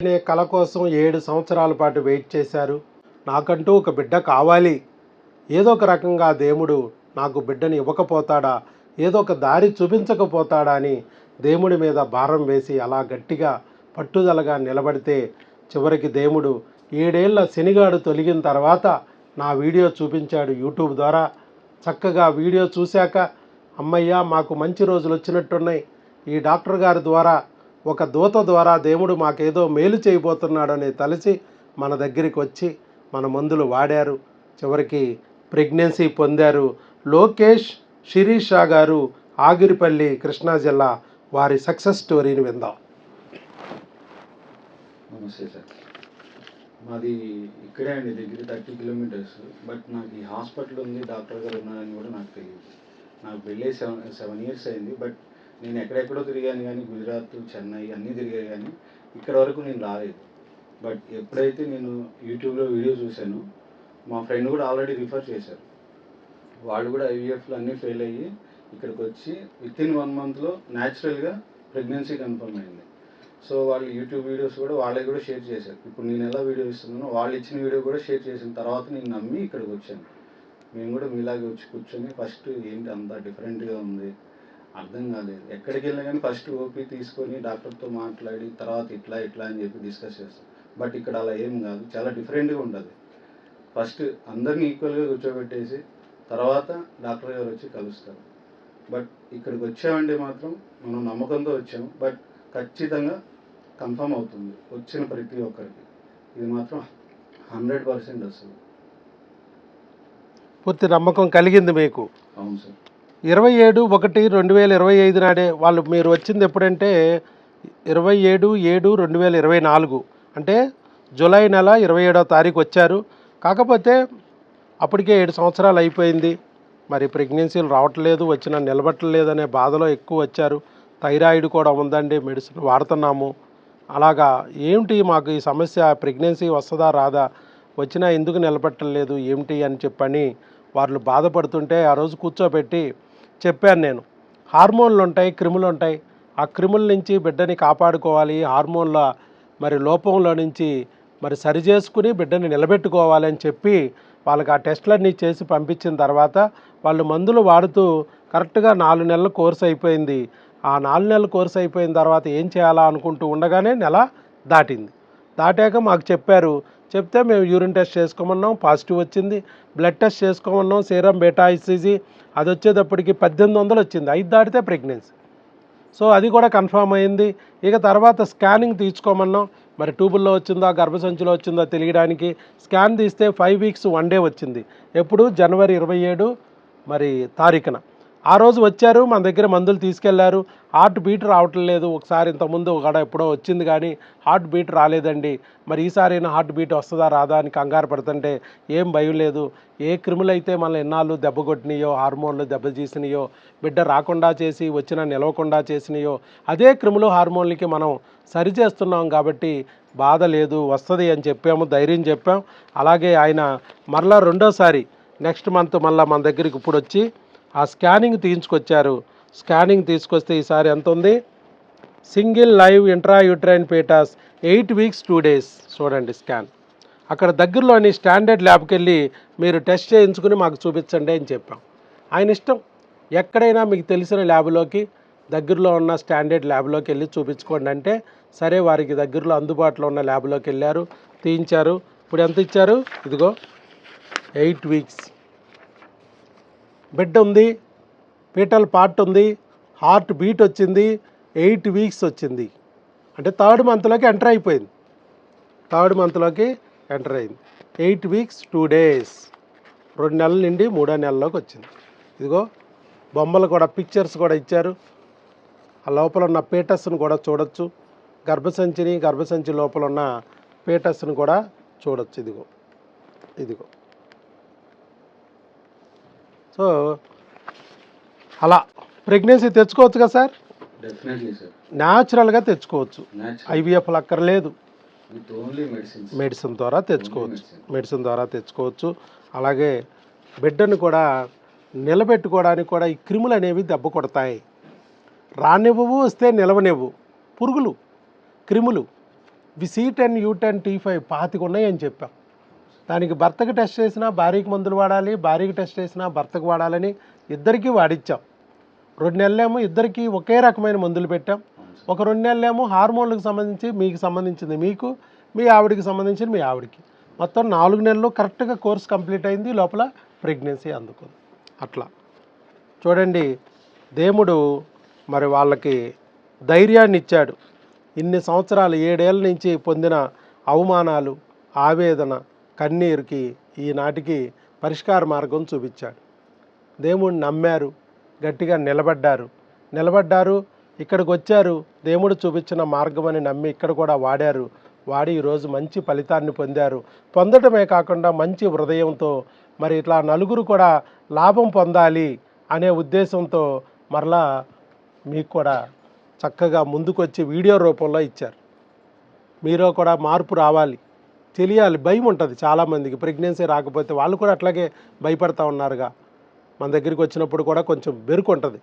అనే కళ కోసం ఏడు సంవత్సరాల పాటు వెయిట్ చేశారు. నాకంటూ ఒక బిడ్డ కావాలి. ఏదో ఒక రకంగా దేవుడు నాకు బిడ్డని ఇవ్వకపోతాడా? ఏదో ఒక దారి చూపించకపోతాడా అని దేవుడి మీద భారం వేసి అలా గట్టిగా పట్టుదలగా నిలబడితే చివరికి దేవుడు ఏడేళ్ళ శనిగాడు తొలగిన తర్వాత నా వీడియో చూపించాడు యూట్యూబ్ ద్వారా. చక్కగా వీడియో చూశాక అమ్మయ్య మాకు మంచి రోజులు వచ్చినట్టున్నాయి ఈ డాక్టర్ గారి ద్వారా ఒక దూత ద్వారా దేవుడు మాకేదో మేలు చేయబోతున్నాడని తలచి మన దగ్గరికి వచ్చి మన మందులు వాడారు. చివరికి ప్రెగ్నెన్సీ పొందారు. లోకేష్ శిరీషా గారు ఆగిరిపల్లి కృష్ణా జిల్లా వారి సక్సెస్ స్టోరీని విందాం. నమస్తే సార్. మాది ఇక్కడే అండి దగ్గర థర్టీ కిలోమీటర్స్. బట్ నాకు ఈ హాస్పిటల్ ఉంది డాక్టర్ గారు ఉన్నారని కూడా నాకు తెలియదు. నాకు వెళ్ళే సెవెన్ సెవెన్ ఇయర్స్ అయింది. బట్ నేను ఎక్కడెక్కడో తిరిగాను కానీ గుజరాత్ చెన్నై అన్నీ తిరిగాయి కానీ ఇక్కడ వరకు నేను రాలేదు. బట్ ఎప్పుడైతే నేను యూట్యూబ్లో వీడియో చూశాను మా ఫ్రెండ్ కూడా ఆల్రెడీ రిఫర్ చేశారు. వాళ్ళు కూడా ఐవీఎఫ్లు అన్నీ ఫెయిల్ అయ్యి ఇక్కడికి వచ్చి విత్ ఇన్ వన్ మంత్లో న్యాచురల్గా ప్రెగ్నెన్సీ కన్ఫర్మ్ అయింది. సో వాళ్ళు యూట్యూబ్ వీడియోస్ కూడా వాళ్ళే కూడా షేర్ చేశారు. ఇప్పుడు నేను ఎలా వీడియో ఇస్తున్నానో వాళ్ళు ఇచ్చిన వీడియో కూడా షేర్ చేసిన తర్వాత నేను నమ్మి ఇక్కడికి వచ్చాను. మేము కూడా మీలాగే వచ్చి కూర్చొని ఫస్ట్ ఏంటి అంత డిఫరెంట్గా ఉంది? అర్థం కాలేదు. ఎక్కడికి వెళ్ళినా కానీ ఫస్ట్ ఓపీ తీసుకొని డాక్టర్తో మాట్లాడి తర్వాత ఇట్లా ఇట్లా అని చెప్పి డిస్కస్ చేస్తాం. బట్ ఇక్కడ అలా ఏం కాదు. చాలా డిఫరెంట్గా ఉంటుంది. ఫస్ట్ అందరినీ ఈక్వల్గా కూర్చోబెట్టేసి తర్వాత డాక్టర్ గారు వచ్చి కలుస్తారు. బట్ ఇక్కడికి వచ్చామంటే మాత్రం మనం నమ్మకంతో వచ్చాము. బట్ ఖచ్చితంగా కన్ఫర్మ్ అవుతుంది. వచ్చిన ప్రతి ఒక్కరికి. ఇది మాత్రం హండ్రెడ్ పర్సెంట్ వస్తుంది పూర్తి నమ్మకం కలిగింది మీకు. అవును సార్. ఇరవై ఏడు ఒకటి రెండు వేల ఇరవై ఐదు నాడే వాళ్ళు మీరు వచ్చింది ఎప్పుడంటే ఇరవై ఏడు ఏడు రెండు వేల ఇరవై నాలుగు. అంటే జూలై నెల ఇరవై ఏడో తారీఖు వచ్చారు. కాకపోతే అప్పటికే ఏడు సంవత్సరాలు అయిపోయింది. మరి ప్రెగ్నెన్సీలు రావట్లేదు వచ్చిన నిలబట్టలేదు అనే బాధలో ఎక్కువ వచ్చారు. థైరాయిడ్ కూడా ఉందండి మెడిసిన్ వాడుతున్నాము. అలాగా ఏమిటి మాకు ఈ సమస్య ప్రెగ్నెన్సీ వస్తుందా రాదా? వచ్చినా ఎందుకు నిలబట్టలేదు ఏమిటి అని చెప్పని వాళ్ళు బాధపడుతుంటే ఆ రోజు కూర్చోబెట్టి చెప్పాను నేను. హార్మోన్లు ఉంటాయి క్రిములు ఉంటాయి. ఆ క్రిముల నుంచి బిడ్డని కాపాడుకోవాలి హార్మోన్ల మరి లోపంలో నుంచి మరి సరి చేసుకుని బిడ్డని నిలబెట్టుకోవాలి అని చెప్పి వాళ్ళకి ఆ టెస్టులన్నీ చేసి పంపించిన తర్వాత వాళ్ళు మందులు వాడుతూ కరెక్ట్గా నాలుగు నెలల కోర్స్ అయిపోయింది. ఆ నాలుగు నెలల కోర్స్ అయిపోయిన తర్వాత ఏం చేయాలా అనుకుంటూ ఉండగానే నెల దాటింది. దాటాక మాకు చెప్పారు. చెప్తే మేము యూరిన్ టెస్ట్ చేసుకోమన్నాం పాజిటివ్ వచ్చింది. బ్లడ్ టెస్ట్ చేసుకోమన్నాం సీరం బేటా ఐసీజీ అది వచ్చేటప్పటికి పద్దెనిమిది వందలు వచ్చింది. ఐదు దాటితే ప్రెగ్నెన్సీ. సో అది కూడా కన్ఫర్మ్ అయింది. ఇక తర్వాత స్కానింగ్ తీసుకోమన్నాం. మరి ట్యూబుల్లో వచ్చిందా గర్భసంచిలో వచ్చిందా తెలియడానికి స్కాన్ తీస్తే ఫైవ్ వీక్స్ వన్ డే వచ్చింది. ఎప్పుడు? జనవరి ఇరవై ఏడు మరి తారీఖున. ఆ రోజు వచ్చారు మన దగ్గర మందులు తీసుకెళ్ళారు. హార్ట్ బీట్ రావటం లేదు. ఒకసారి ఇంతకుముందు ఒకడ ఎప్పుడో వచ్చింది కానీ హార్ట్ బీట్ రాలేదండి. మరి ఈసారి హార్ట్ బీట్ వస్తుందా రాదా అని కంగారు పడుతుంటే ఏం భయం లేదు. ఏ క్రిములు అయితే మన ఎన్నాళ్ళు దెబ్బ కొట్టినాయో హార్మోన్లు దెబ్బ చేసినాయో బిడ్డ రాకుండా చేసి వచ్చినా నిలవకుండా చేసినాయో అదే క్రిములు హార్మోన్లకి మనం సరి చేస్తున్నాం కాబట్టి బాధ లేదు వస్తుంది అని చెప్పాము ధైర్యం చెప్పాం. అలాగే ఆయన మరలా రెండోసారి నెక్స్ట్ మంత్ మళ్ళీ మన దగ్గరికి ఇప్పుడు వచ్చి ఆ స్కానింగ్ తీయించుకొచ్చారు. స్కానింగ్ తీసుకొస్తే ఈసారి ఎంత ఉంది? Single live intrauterine fetus eight weeks two days. చూడండి స్కాన్. అక్కడ దగ్గరలోని స్టాండర్డ్ ల్యాబ్కి వెళ్ళి మీరు టెస్ట్ చేయించుకుని మాకు చూపించండి అని చెప్పాం. ఆయన ఇష్టం. ఎక్కడైనా మీకు తెలిసిన ల్యాబ్లోకి దగ్గరలో ఉన్న స్టాండర్డ్ ల్యాబ్లోకి వెళ్ళి చూపించుకోండి అంటే సరే వారికి దగ్గరలో అందుబాటులో ఉన్న ల్యాబ్లోకి వెళ్ళారు తీయించారు. ఇప్పుడు ఎంత ఇచ్చారు? ఇదిగో ఎయిట్ వీక్స్. బిడ్డ ఉంది పీటల్ పార్ట్ ఉంది హార్ట్ బీట్ వచ్చింది ఎయిట్ వీక్స్ వచ్చింది. అంటే థర్డ్ మంత్లోకి ఎంటర్ అయిపోయింది. థర్డ్ మంత్లోకి ఎంటర్ అయింది. Eight weeks two days. రెండు నెలల నుండి మూడో నెలలోకి వచ్చింది. ఇదిగో బొమ్మలు కూడా పిక్చర్స్ కూడా ఇచ్చారు. ఆ లోపల ఉన్న పీటర్స్ని కూడా చూడొచ్చు. గర్భసంచిని గర్భసంచి లోపల ఉన్న పీటర్స్ని కూడా చూడొచ్చు. ఇదిగో ఇదిగో. సో అలా. ప్రెగ్నెన్సీ తెచ్చుకోవచ్చు కదా సార్? న్యాచురల్గా తెచ్చుకోవచ్చు. ఐవీఎఫ్లు అక్కర్లేదు. మెడిసిన్ ద్వారా తెచ్చుకోవచ్చు. మెడిసిన్ ద్వారా తెచ్చుకోవచ్చు. అలాగే బిడ్డను కూడా నిలబెట్టుకోవడానికి కూడా ఈ క్రిములు అనేవి దెబ్బ కొడతాయి. రానివ్వవు వస్తే నిలవనివ్వు. పురుగులు క్రిములు. C ten U ten T five పాతిక ఉన్నాయని చెప్పాం. దానికి భర్తకు టెస్ట్ చేసినా భార్యకి మందులు వాడాలి భార్యకి టెస్ట్ చేసినా భర్తకు వాడాలని ఇద్దరికీ వాడిచ్చాం. రెండు నెలలేమో ఇద్దరికీ ఒకే రకమైన మందులు పెట్టాం. ఒక రెండు నెలలేమో హార్మోన్లకు సంబంధించి మీకు సంబంధించింది మీకు మీ ఆవిడకి సంబంధించింది మీ ఆవిడకి. మొత్తం నాలుగు నెలలు కరెక్ట్గా కోర్స్ కంప్లీట్ అయింది లోపల ప్రెగ్నెన్సీ అందుకుంది. అట్లా. చూడండి దేవుడు మరి వాళ్ళకి ధైర్యాన్ని ఇచ్చాడు. ఇన్ని సంవత్సరాలు ఏడేళ్ళ నుంచి పొందిన అవమానాలు ఆవేదన కన్నీరుకి ఈనాటికి పరిష్కార మార్గం చూపించాడు. దేవుణ్ణి నమ్మారు గట్టిగా నిలబడ్డారు. నిలబడ్డారు ఇక్కడికి వచ్చారు దేవుడు చూపించిన మార్గం అని నమ్మి ఇక్కడ కూడా వాడారు. వాడి ఈరోజు మంచి ఫలితాన్ని పొందారు. పొందటమే కాకుండా మంచి హృదయంతో మరి ఇట్లా నలుగురు కూడా లాభం పొందాలి అనే ఉద్దేశంతో మరలా మీకు కూడా చక్కగా ముందుకొచ్చి వీడియో రూపంలో ఇచ్చారు. మీరు కూడా మార్పు రావాలి. తెలియాలి భయం ఉంటుంది చాలామందికి. ప్రెగ్నెన్సీ రాకపోతే వాళ్ళు కూడా అట్లాగే భయపడతా ఉన్నారుగా. మన దగ్గరికి వచ్చినప్పుడు కూడా కొంచెం బెరుకు ఉంటుంది.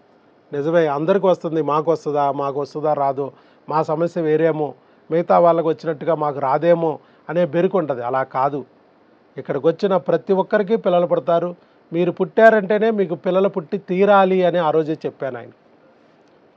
నిజమే అందరికి వస్తుంది మాకు వస్తుందా మాకు వస్తుందా రాదో మా సమస్య వేరేమో మిగతా వాళ్ళకి వచ్చినట్టుగా మాకు రాదేమో అనే బెరుకు ఉంటుంది. అలా కాదు. ఇక్కడికి వచ్చిన ప్రతి ఒక్కరికి పిల్లలు పుడతారు. మీరు పుట్టారంటేనే మీకు పిల్లలు పుట్టి తీరాలి అని ఆ రోజే చెప్పాను ఆయన.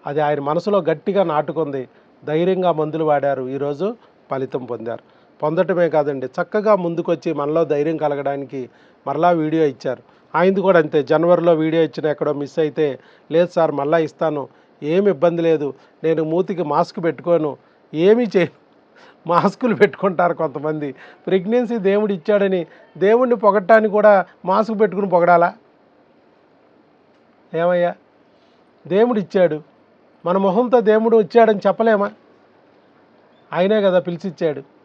అది ఆయన మనసులో గట్టిగా నాటుకుంది. ధైర్యంగా మందులు వాడారు. ఈరోజు ఫలితం పొందారు. పొందటమే కాదండి. చక్కగా ముందుకొచ్చి మనలో ధైర్యం కలగడానికి మరలా వీడియో ఇచ్చారు. ఆయనది కూడా అంతే. జనవరిలో వీడియో ఇచ్చిన ఎక్కడో మిస్ అయితే లేదు సార్ మళ్ళీ ఇస్తాను. ఏమి ఇబ్బంది లేదు. నేను మూతికి మాస్క్ పెట్టుకోను. ఏమీ చేయను మాస్కులు పెట్టుకుంటారు కొంతమంది. ప్రెగ్నెన్సీ దేవుడు ఇచ్చాడని దేవుడిని పొగట్టాన్ని కూడా మాస్క్ పెట్టుకుని పొగడాలా? ఏమయ్యా? దేవుడు ఇచ్చాడు. మన మొహంతో దేవుడు ఇచ్చాడని చెప్పలేమా? ఆయనే కదా పిలిచిచ్చాడు.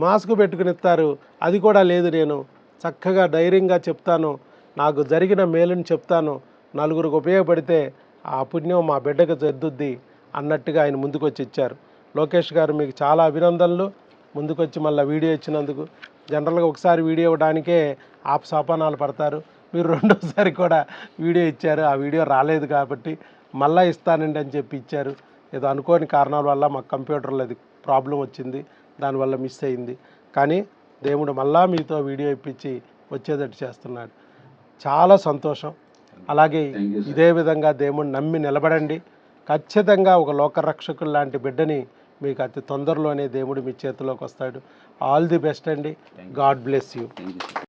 మాస్క్ పెట్టుకుని ఇస్తారు అది కూడా లేదు నేను. చక్కగా ధైర్యంగా చెప్తాను. నాకు జరిగిన మేలుని చెప్తాను. నలుగురికి ఉపయోగపడితే ఆ పుణ్యం మా బిడ్డకు తెద్దుద్ది అన్నట్టుగా ఆయన ముందుకొచ్చి ఇచ్చారు. లోకేష్ గారు మీకు చాలా అభినందనలు. ముందుకొచ్చి మళ్ళీ వీడియో ఇచ్చినందుకు జనరల్గా ఒకసారి వీడియో ఇవ్వడానికే ఆపసాపానాలు పడతారు. మీరు రెండోసారి కూడా వీడియో ఇచ్చారు. ఆ వీడియో రాలేదు కాబట్టి మళ్ళీ ఇస్తానండి అని చెప్పి ఇచ్చారు. ఏదో అనుకోని కారణాల వల్ల మాకు కంప్యూటర్లో అది ప్రాబ్లం వచ్చింది. దానివల్ల మిస్ అయింది. కానీ దేవుడు మళ్ళా మీతో వీడియో ఇప్పించి వచ్చేటట్టు చేస్తున్నాడు. చాలా సంతోషం. అలాగే. ఇదే విధంగా దేవుడిని నమ్మి నిలబడండి. ఖచ్చితంగా ఒక లోకరక్షకులు లాంటి బిడ్డని మీకు అతి తొందరలోనే దేవుడు మీ చేతిలోకి వస్తాడు. ఆల్ ది బెస్ట్ అండి. God bless you